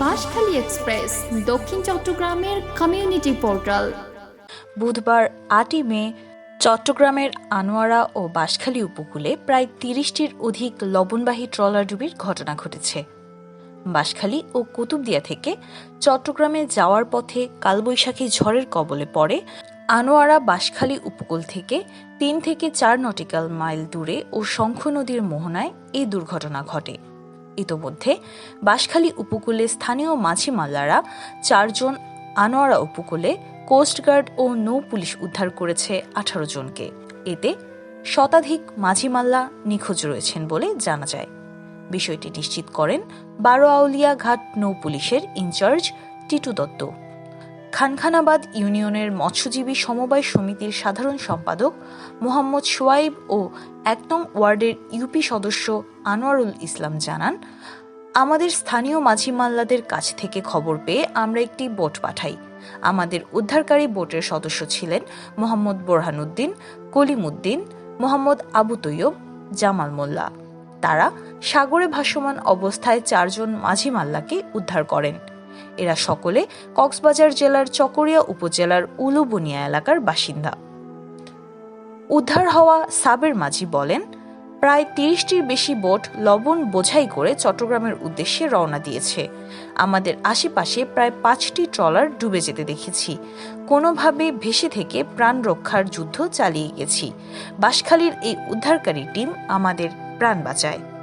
Banshkhali express, দক্ষিণ চট্টগ্রামের community portal বুধবার আটই মে, চট্টগ্রামের আনোয়ারা ও বাঁশখালী উপকূলে প্রায় তিরিশটির অধিক লবণবাহী ট্রলার ডুবির ঘটনা ঘটেছে। বাঁশখালী ও কুতুবদিয়া থেকে চট্টগ্রামে যাওয়ার পথে কালবৈশাখী ঝড়ের কবলে পড়ে আনোয়ারা বাঁশখালী উপকূল থেকে তিন থেকে চার নটিক্যাল মাইল দূরে ও শঙ্খ নদীর মোহনায় এই দুর্ঘটনা ঘটে। ইতোমধ্যে বাঁশখালী উপকূলে স্থানীয় মাঝি মাল্লারা চারজন আনোয়ারা উপকূলে কোস্টগার্ড ও নৌ পুলিশ উদ্ধার করেছে আঠারো জনকে। এতে শতাধিক মাঝিমাল্লা নিখোঁজ রয়েছেন বলে জানা যায়। বিষয়টি নিশ্চিত করেন বারো আউলিয়া ঘাট নৌ পুলিশের ইনচার্জ টিটু দত্ত। খানখানাবাদ ইউনিয়নের মৎস্যজীবী সমবায় সমিতির সাধারণ সম্পাদক মোহাম্মদ সোয়াইব ও এক নং ওয়ার্ডের ইউপি সদস্য আনোয়ারুল ইসলাম জানান, আমাদের স্থানীয় মাঝি মাল্লাদের কাছ থেকে খবর পেয়ে আমরা একটি বোট পাঠাই। আমাদের উদ্ধারকারী বোটের সদস্য ছিলেন মোহাম্মদ বোরহানুদ্দিন, কলিমুদ্দিন, মোহাম্মদ আবু তৈয়ব, জামাল মোল্লা। তারা সাগরে ভাসমান অবস্থায় চারজন মাঝি মাল্লাকে উদ্ধার করেন। এরা সকলে কক্সবাজার জেলার চকরিয়া উপজেলার উলুবনিয়া এলাকার বাসিন্দা। উদ্ধার হওয়া সাবের মাঝি বলেন, প্রায় তিরিশটির বেশি বোট লবণ বোঝাই করে চট্টগ্রামের উদ্দেশ্যে রওনা দিয়েছে। আমাদের আশেপাশে প্রায় পাঁচটি ট্রলার ডুবে যেতে দেখেছি। কোনোভাবে ভেসে থেকে প্রাণ রক্ষার যুদ্ধ চালিয়ে গেছি। বাঁশখালীর এই উদ্ধারকারী টিম আমাদের প্রাণ বাঁচায়।